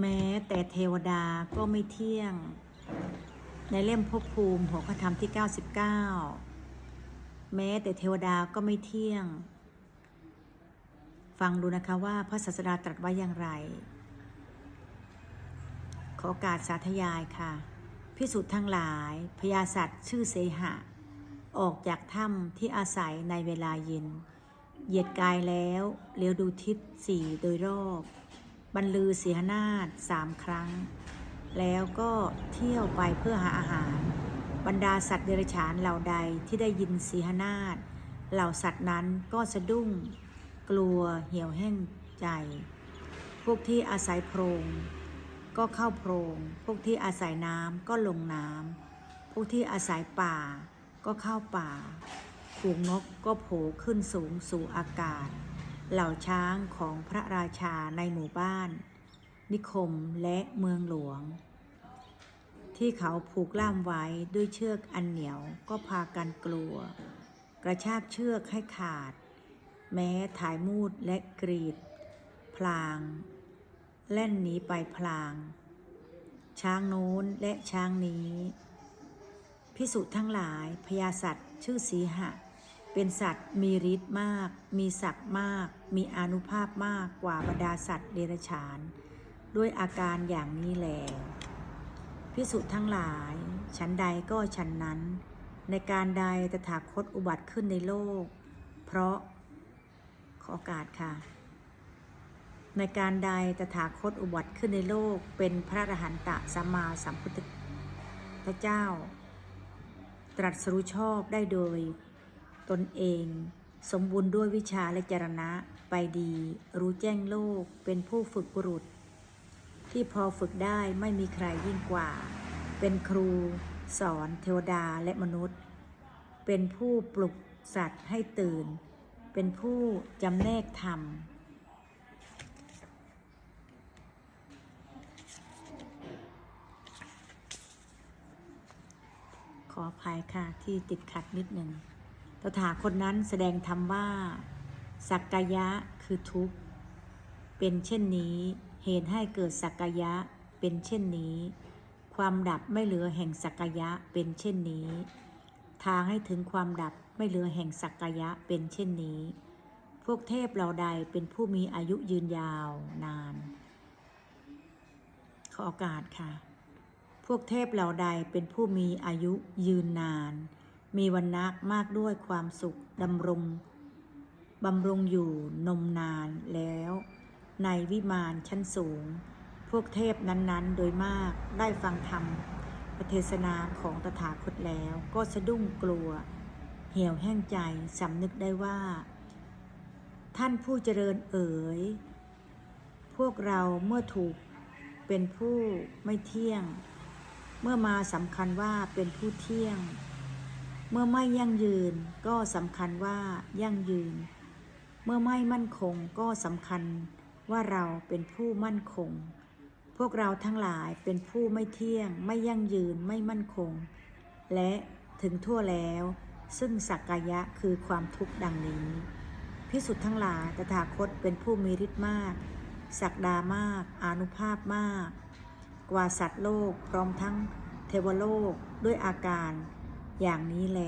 แม้แต่เทวดาก็ไม่เที่ยง ในเล่มภพภูมิหัวข้อธรรมที่ 99 แม้แต่เทวดาก็ไม่เที่ยง ฟังดูนะคะว่าพระศาสดาตรัสไว้อย่างไร ขอกาสสาธยายค่ะ พิสุทธ์ทั้งหลายพญาสัตว์ชื่อเสหะ ออกจากถ้ำที่อาศัยในเวลาเย็น เหยียดกายแล้วเลี้ยวดูทิศสี่โดยรอบ บรรลือเสียนาฏสามครั้ง แล้วก็เที่ยวไปเพื่อหาอาหาร บรรดาสัตว์เดรัจฉานเหล่าใดที่ได้ยินสีหนาฏเหล่าสัตว์นั้นก็สะดุ้ง กลัวเหี่ยวแห้งใจ พวกที่อาศัยโพรง ก็เข้าโพรง พวกที่อาศัยน้ำก็ลงน้ำพวกที่อาศัยป่าก็เข้าป่า ฝูงนกก็โผล่ขึ้นสูงสู่อากาศ เหล่าช้างของพระราชาในหมู่บ้าน นิคมและเมืองหลวง ที่เขาผูกล่ามไว้ด้วยเชือกอันเหนียวก็พากันกลัว กระชากเชือกให้ขาด แม้ถ่ายมูดและกรีด พลาง แล่นหนีไปพลาง ช้างโน้นและช้างนี้ พิสุทั้งหลายพญาสัตว์ชื่อสีหะ เป็นสัตว์มีฤทธิ์มาก มีศักดิ์มาก มีอนุภาพมากกว่าบรรดาสัตว์เดรัจฉาน ด้วยอาการอย่างนี้แลพิสุทั้งหลายฉันใดก็ฉันนั้น ในการใดตถาคตอุบัติขึ้นในโลก เพราะขอโอกาสค่ะ ในการใดตถาคตอุบัติขึ้นในโลกเป็นพระอรหันตสัมมาสัมพุทธเจ้า ตรัสรู้ชอบได้โดย ตนเอง สมบูรณ์ด้วยวิชาและจรณะ ไปดี รู้แจ้งโลก เป็นผู้ฝึกบุรุษ ที่พอฝึกได้ไม่มีใครยิ่งกว่า เป็นครู สอนเทวดาและมนุษย์ เป็นผู้ปลุกสัตว์ให้ตื่น เป็นผู้จำแนกธรรมขออภัยค่ะที่ติดขัดนิดหนึ่ง ตถาคนนั้นแสดงธรรมว่า สักกายะคือทุกข์ เป็นเช่นนี้ เหตุให้เกิดสักกายะเป็นเช่นนี้ ความดับไม่เหลือแห่งสักกายะเป็นเช่นนี้ ทางให้ถึงความดับไม่เหลือแห่งสักกายะเป็นเช่นนี้ พวกเทพเหล่าใดเป็นผู้มีอายุยืนยาวนาน ขอโอกาสค่ะ พวกเทพเหล่าใดเป็นผู้มีอายุยืนนาน มีวันนักมากด้วยความสุขดำรงบำรุงอยู่นมนานแล้ว ในวิมานชั้นสูง พวกเทพนั้นๆ โดยมากได้ฟังธรรมประเทศนาของตถาคตแล้วก็สะดุ้งกลัว เหี่ยวแห้งใจสำนึกได้ว่า ท่านผู้เจริญเอ๋ย พวกเราเมื่อถูกเป็นผู้ไม่เที่ยง เมื่อมาสำคัญว่าเป็นผู้เที่ยง เมื่อไม่ยั่งยืนก็สำคัญว่ายั่งยืน เมื่อไม่มั่นคงก็สำคัญว่าเราเป็นผู้มั่นคง พวกเราทั้งหลายเป็นผู้ไม่เที่ยง ไม่ยั่งยืนไม่มั่นคง และถึงทั่วแล้ว ซึ่งสักกายะคือความทุกข์ดังนี้พิสุทธ์ทั้งหลายตถาคตเป็นผู้มีฤทธิ์มาก ศักดามาก อานุภาพมาก กว่าสัตว์โลกพร้อมทั้งเทวโลกด้วยอาการ อย่างนี้แล